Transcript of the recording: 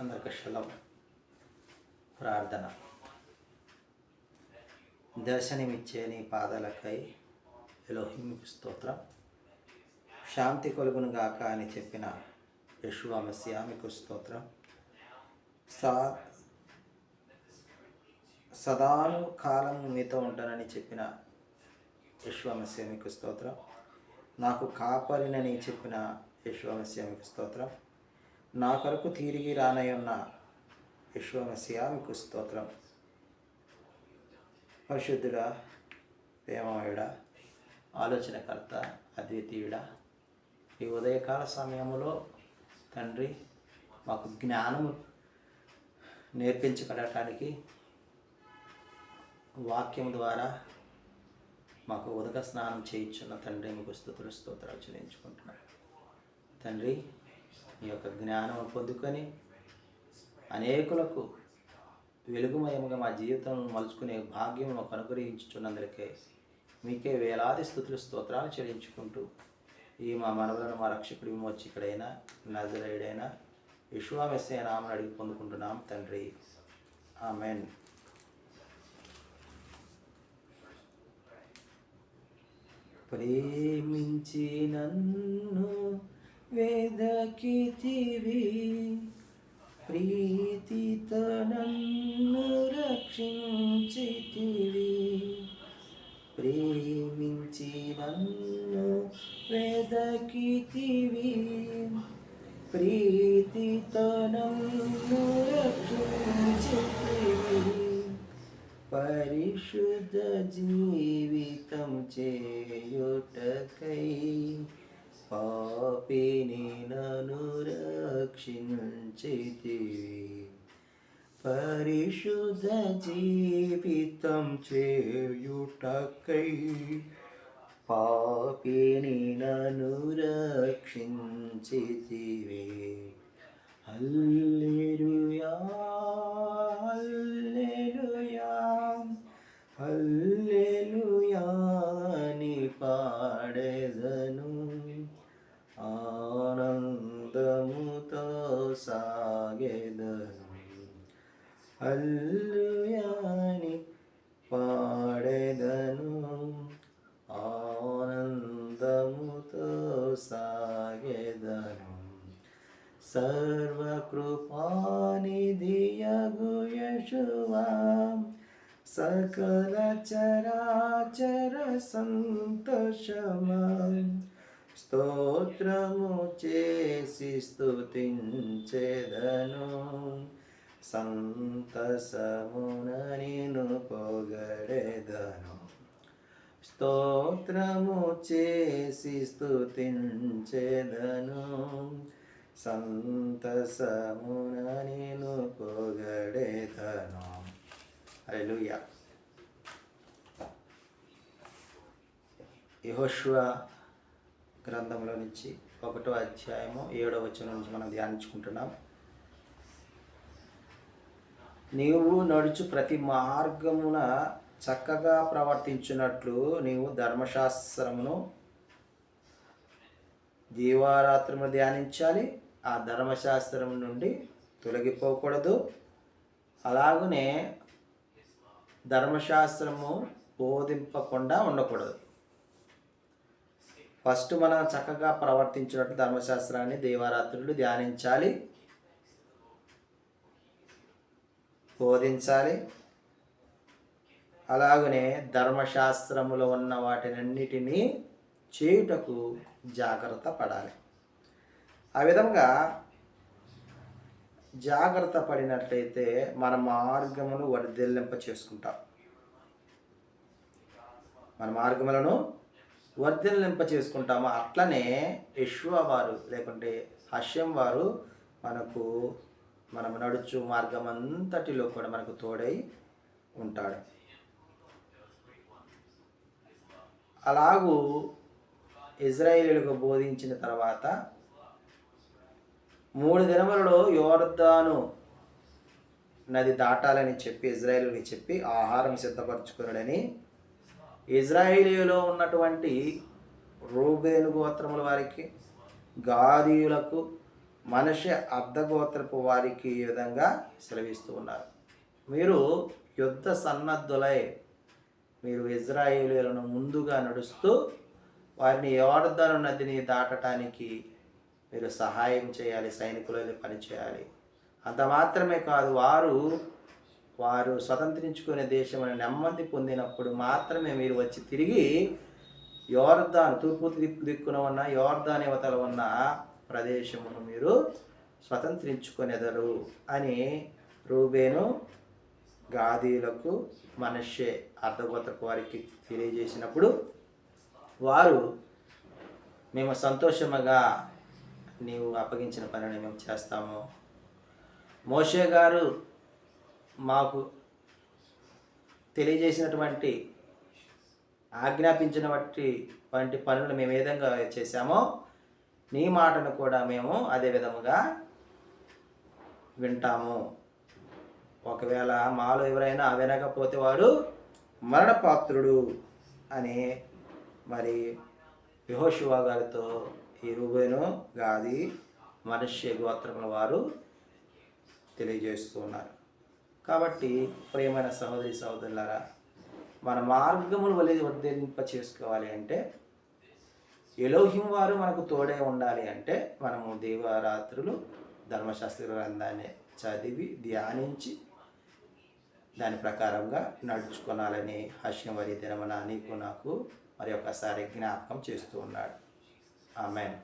అందరికి శలం ప్రార్థన. దర్శనమిచ్చే నీ పాదాలకై ఎలోహిం స్తోత్రం. శాంతి కొలుగును గాక అని చెప్పిన యశువామస్య మీకు స్తోత్రం. సా సదాను కాలం మీతో ఉంటానని చెప్పిన యశ్వమస్య మీకు స్తోత్రం. నాకు కాపరినని చెప్పిన యశ్వమస్య మీకు స్తోత్రం. నా కొరకు తిరిగి రానయ్యున్న యశ్వమస్య మీకు స్తోత్రం. పరిశుద్ధుడా ప్రేమమయుడా ఆలోచనకర్త అద్వితీయుడా ఈ ఉదయకాల సమయంలో తండ్రి మాకు జ్ఞానం నేర్పించబడటానికి వాక్యం ద్వారా మాకు ఉదక స్నానం చేయించున్న తండ్రి మీకు స్థుతులు స్తోత్రాలు చెల్లించుకుంటున్నాను తండ్రి ఈ యొక్క జ్ఞానం పొందుకొని అనేకులకు వెలుగుమయముగా మా జీవితం మలుచుకునే భాగ్యం మాకు అనుగ్రహించుచున్నందుకే మీకే వేలాది స్థుతులు స్తోత్రాలు చెల్లించుకుంటూ ఈ మా మనవులను మా రక్షకుడి విమోచి ఇక్కడైనా నజరేడైనా విశ్వామెస్సే నామని అడిగి పొందుకుంటున్నాం తండ్రి. ఆమెన్. ప్రేమించి నన్ను వేదకితివి ప్రీతితో నన్ను రక్షించితివి ప్రేమించి నన్ను వేదకితివి ప్రీతితో నన్ను రక్షించితివి పరిశుద్ధ జీవితం చేయుటకై పాపిని నను రక్షించితివి. పరిశుద్ధ జీవితం చేయుటకై పాపిని నను రక్షించితివి. హల్లెలూయా. പാകേത് അല്ലുയാനി പാടേതനു ആനന്ദമുതോ സാഗേതനു സർവകൃപാനിധിയഗു യശുവാം സകല ചരാചര സന്തോഷമാം స్తోత్రము చేసి స్తుతించెదను. సంతసమున నేను పొగడెదను. స్తోత్రము చేసి స్తుతించెదను. సంతసమున నేను పొగడెదను. హల్లెలూయా. యహోష్వా గ్రంథంలో నుంచి ఒకటో అధ్యాయము ఏడో వచనం నుంచి మనం ధ్యానించుకుంటున్నాం. నీవు నడుచు ప్రతి మార్గమున చక్కగా ప్రవర్తించినట్లు నీవు ధర్మశాస్త్రమును దీవారాత్రము ధ్యానించాలి ఆ ధర్మశాస్త్రం నుండి తొలగిపోకూడదు. అలాగనే ధర్మశాస్త్రము బోధింపకుండా ఉండకూడదు. ఫస్ట్ మనం చక్కగా ప్రవర్తించినట్టు ధర్మశాస్త్రాన్ని దేవారాత్రులు ధ్యానించాలి. బోధించాలి. అలాగనే ధర్మశాస్త్రములో ఉన్న వాటినన్నిటినీ చేయుటకు జాగ్రత్త పడాలి. ఆ విధంగా జాగ్రత్త పడినట్లయితే మన మార్గమును వర్ధిల్లింప చేసుకుంటాం మన మార్గములను వర్ధనలింప చేసుకుంటామో అట్లనే యశ్వ వారు లేకుంటే హష్యం వారు మనకు మనం నడుచు మార్గం అంతటిలో కూడా మనకు తోడై ఉంటాడు. అలాగూ ఇజ్రాయేలీలకు బోధించిన తర్వాత మూడు దినములలో యోర్దాను నది దాటాలని చెప్పి ఇజ్రాయేలుకి చెప్పి ఆహారం సిద్ధపరచుకున్నాడని ఇజ్రాయేలీలో ఉన్నటువంటి రూబేలు గోత్రముల వారికి గాదీయులకు మనిషి అర్ధగోత్రపు వారికి ఈ విధంగా సెలవిస్తూ ఉన్నారు. మీరు యుద్ధ సన్నద్ధులై మీరు ఇజ్రాయేలీలను ముందుగా నడుస్తూ వారిని యోర్దాను నదిని దాటటానికి మీరు సహాయం చేయాలి సైనికులు పనిచేయాలి అంత మాత్రమే కాదు వారు వారు స్వతంత్రించుకునే దేశం నెమ్మది పొందినప్పుడు మాత్రమే మీరు వచ్చి తిరిగి యోర్దాన్ తూర్పు దిక్కు దిక్కున ఉన్న యోర్దాన్ యువతల ఉన్న ప్రదేశమును మీరు స్వతంత్రించుకునేదరు అని రూబేను గాదీలకు మనషే అర్ధగోత్రకు వారికి తెలియజేసినప్పుడు వారు మేము సంతోషముగా నీవు అప్పగించిన పనిని మేము చేస్తాము. మోషే గారు మాకు తెలియజేసినటువంటి ఆజ్ఞాపించిన వంటి వంటి పనులు మేము ఏ విధంగా చేశామో నీ మాటను కూడా మేము అదే విధముగా వింటాము. ఒకవేళ మాలో ఎవరైనా వినకపోతే వాడు మరణపాత్రుడు అని మరి యహోశివా గారితో ఈ రూబేను గాది మనుష్య గోత్రముల వారు తెలియజేస్తున్నారు కాబట్టి ప్రేమైన సహోదరి సహోదరులారా మన మార్గములు వలె వర్ధింప చేసుకోవాలి అంటే ఎలోహిం వారు మనకు తోడే ఉండాలి అంటే మనము దేవరాత్రులు ధర్మశాస్త్ర గ్రంథాన్ని చదివి ధ్యానించి దాని ప్రకారంగా నడుచుకోనాలని హర్షవరి దినమన నీకు నాకు మరి ఒకసారి జ్ఞాపకం చేస్తూ ఉన్నాడు. ఆమెన్.